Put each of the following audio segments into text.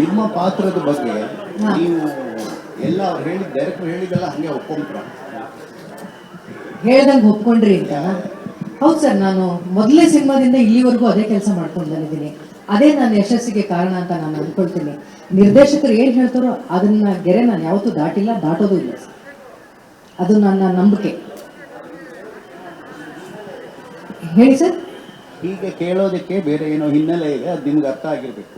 ನಿಮ್ಮ ಪಾತ್ರದ ಬಗ್ಗೆ ನೀವು ಎಲ್ಲ ಅವ್ರು ಹೇಳಿದ ಡೈರೆಕ್ಟರ್ ಹೇಳಿದ್ದೆಲ್ಲ ಹಂಗೆ ಒಪ್ಕೊಂಡ್ರ ಹೇಳ್ದಂಗೆ ಒಪ್ಕೊಂಡ್ರಿ ಅಂತ. ಹೌದು ಸರ್ ನಾನು ಮೊದಲೇ ಸಿನಿಮಾದಿಂದ ಇಲ್ಲಿವರೆಗೂ ಅದೇ ಕೆಲಸ ಮಾಡ್ಕೊಂಡು ಬಂದಿದ್ದೀನಿ. ಅದೇ ನನ್ನ ಯಶಸ್ಸಿಗೆ ಕಾರಣ ಅಂತ ನಾನು ಅಂದ್ಕೊಳ್ತೀನಿ. ನಿರ್ದೇಶಕರು ಏನು ಹೇಳ್ತಾರೋ ಅದನ್ನ ಗೆರೆ ನಾನು ಯಾವತ್ತೂ ದಾಟಿಲ್ಲ ದಾಟೋದು ಇಲ್ಲ ಸರ್. ಅದು ನನ್ನ ನಂಬಿಕೆ. ಹೇಳಿ ಸರ್. ಹೀಗೆ ಕೇಳೋದಕ್ಕೆ ಬೇರೆ ಏನೋ ಹಿನ್ನೆಲೆ ಇದೆ ಅದು ನಿಮ್ಗೆ ಅರ್ಥ ಆಗಿರ್ಬೇಕು.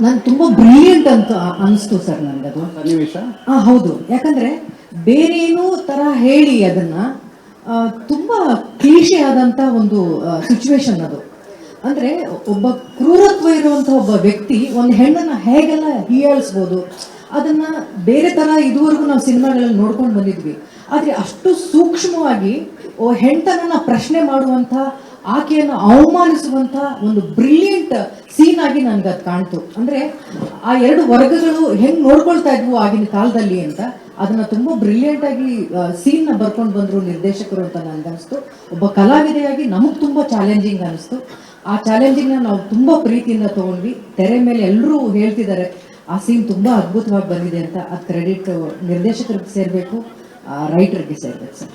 ನಾನು ತುಂಬಾ ಬ್ರಿಲಿಯಂಟ್ ಅಂತ ಅನಿಸ್ತು ಸರ್ ನನಗದು ಸನ್ನಿವೇಶ ಆ ಹೌದು. ಯಾಕಂದ್ರೆ ಬೇರೇನೋ ತರ ಹೇಳಿ ಅದನ್ನ ತುಂಬಾ ಕ್ಲೀಶೆ ಆದಂತ ಒಂದು ಸಿಚುವೇಶನ್ ಅದು. ಅಂದ್ರೆ ಒಬ್ಬ ಕ್ರೂರತ್ವ ಇರುವಂತ ಒಬ್ಬ ವ್ಯಕ್ತಿ ಒಂದು ಹೆಣ್ಣನ್ನ ಹೇಗೆಲ್ಲ ಹೀಯಾಳಿಸ್ಬೋದು ಅದನ್ನ ಬೇರೆ ತರ ಇದುವರೆಗೂ ನಾವು ಸಿನಿಮಾಗಳಲ್ಲಿ ನೋಡ್ಕೊಂಡು ಬಂದಿದ್ವಿ. ಆದ್ರೆ ಅಷ್ಟು ಸೂಕ್ಷ್ಮವಾಗಿ ಹೆಂಡತನನ್ನ ಪ್ರಶ್ನೆ ಮಾಡುವಂತ ಆಕೆಯನ್ನು ಅವಮಾನಿಸುವಂತ ಒಂದು ಬ್ರಿಲಿಯಂಟ್ ಸೀನ್ ಆಗಿ ನನ್ಗೆ ಅದು ಕಾಣ್ತು. ಅಂದ್ರೆ ಆ ಎರಡು ವರ್ಗಗಳು ಹೆಂಗ್ ನೋಡ್ಕೊಳ್ತಾ ಇದ್ವು ಆಗಿನ ಕಾಲದಲ್ಲಿ ಅಂತ, ಅದನ್ನ ತುಂಬಾ ಬ್ರಿಲಿಯಂಟ್ ಆಗಿ ಸೀನ್ನ ಬರ್ಕೊಂಡು ಬಂದ್ರು ನಿರ್ದೇಶಕರು ಅಂತ ನನ್ಗನ್ಸ್ತು ಒಬ್ಬ ಕಲಾವಿದೆಯಾಗಿ ನಮಗ್ ತುಂಬಾ ಚಾಲೆಂಜಿಂಗ್ ಅನಿಸ್ತು. ಆ ಚಾಲೆಂಜಿಂಗ್ ನಾವು ತುಂಬಾ ಪ್ರೀತಿಯಿಂದ ತಗೊಂಡ್ವಿ. ತೆರೆ ಮೇಲೆ ಎಲ್ಲರೂ ಹೇಳ್ತಿದ್ದಾರೆ ಆ ಸೀನ್ ತುಂಬಾ ಅದ್ಭುತವಾಗಿ ಬಂದಿದೆ ಅಂತ ಅದ್ ಕ್ರೆಡಿಟ್ ನಿರ್ದೇಶಕರಿಗೆ ಸೇರ್ಬೇಕು ರೈಟರ್ಗೆ ಸೇರ್ಬೇಕು ಸರ್.